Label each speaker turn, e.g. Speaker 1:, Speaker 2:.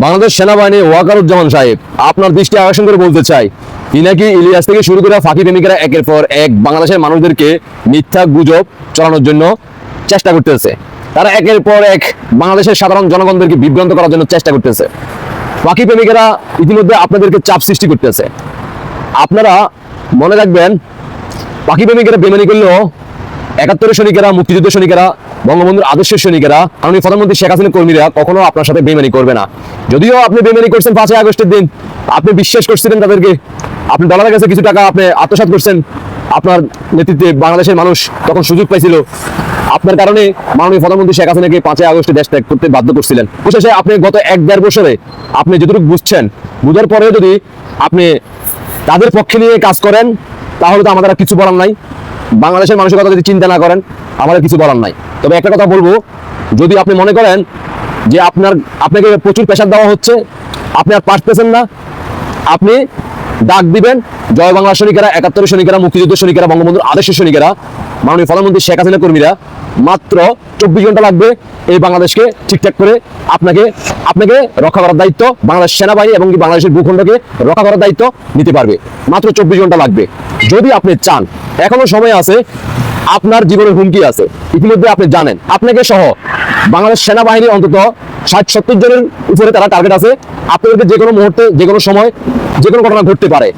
Speaker 1: বাংলাদেশ সেনাবাহিনী ওয়াকারুজ্জামান সাহেব, আপনার দৃষ্টি আকর্ষণ করে বলতে চাই কি নাকি ইলিয়াস থেকে শুরু করে ফাঁকি প্রেমিকারা একের পর এক বাংলাদেশের মানুষদেরকে মিথ্যা গুজব চালানোর জন্য চেষ্টা করতেছে। তারা একের পর এক বাংলাদেশের সাধারণ জনগণদেরকে বিভ্রান্ত করার জন্য চেষ্টা করতেছে। ফাঁকি প্রেমিকেরা ইতিমধ্যে আপনাদেরকে চাপ সৃষ্টি করতেছে। আপনারা মনে রাখবেন পাখি প্রেমিকেরা বেমানি করলেও একাত্তরের সৈনিকেরা, মুক্তিযুদ্ধের সৈনিকেরা বঙ্গবন্ধুর আদর্শের সৈনিকেরা কারণ এই প্রধানমন্ত্রী শেখ হাসিনার কর্মীরা কখনো আপনার সাথে বেমানি করবে না। যদিও আপনি বেমানি করছেন পাঁচই আগস্টের দিন, আপনি বিশ্বাস করছিলেন তাদেরকে, আপনি ডলারের কাছে কিছু টাকা আপনি আত্মসাৎ করছেন, আপনার নেতৃত্বে বাংলাদেশের মানুষ তখন সুযোগ পাইছিল। আপনার কারণে মাননীয় প্রধানমন্ত্রী শেখ হাসিনাকে পাঁচই আগস্টে দেশ ত্যাগ করতে বাধ্য করছিলেন। অবশেষে আপনি গত এক দেড় বছরে আপনি যতটুকু বুঝছেন, বুঝার পরেও যদি আপনি তাদের পক্ষে নিয়ে কাজ করেন, তাহলে তো আমাদের কিছু বলার নাই। বাংলাদেশের মানুষের কথা যদি চিন্তা না করেন, আমাদের কিছু বলার নাই। তবে একটা কথা বলব, যদি আপনি মনে করেন যে আপনার, আপনাকে প্রচুর প্রেশার দেওয়া হচ্ছে, আপনি আর পারতেছেন না, আপনি ডাক দিবেন। জয় বাংলা সৈনিকেরা একাত্তরের সৈনিকেরা মুক্তিযুদ্ধের সৈনিকেরা বঙ্গবন্ধুর আদর্শের সৈনিকেরা মাননীয় প্রধানমন্ত্রী শেখ হাসিনা কর্মীরা, মাত্র চব্বিশ ঘণ্টা লাগবে এই বাংলাদেশকে ঠিকঠাক করে আপনাকে আপনাকে রক্ষা করার দায়িত্ব বাংলাদেশ সেনাবাহিনী এবং বাংলাদেশের ভূখণ্ডকে রক্ষা করার দায়িত্ব নিতে পারবে। মাত্র চব্বিশ ঘণ্টা লাগবে। যদি আপনি চান, এখনও সময় আছে, আপনার জীবনের হুমকি আছে, ইতিমধ্যে আপনি জানেন, আপনাকে সহ বাংলাদেশ সেনাবাহিনী অন্তত ষাট সত্তর জনের উপরে তারা টার্গেট আছে। আপনাদেরকে যে কোনো মুহূর্তে যে কোনো সময় যে কোনো ঘটনা ঘটতে পারে।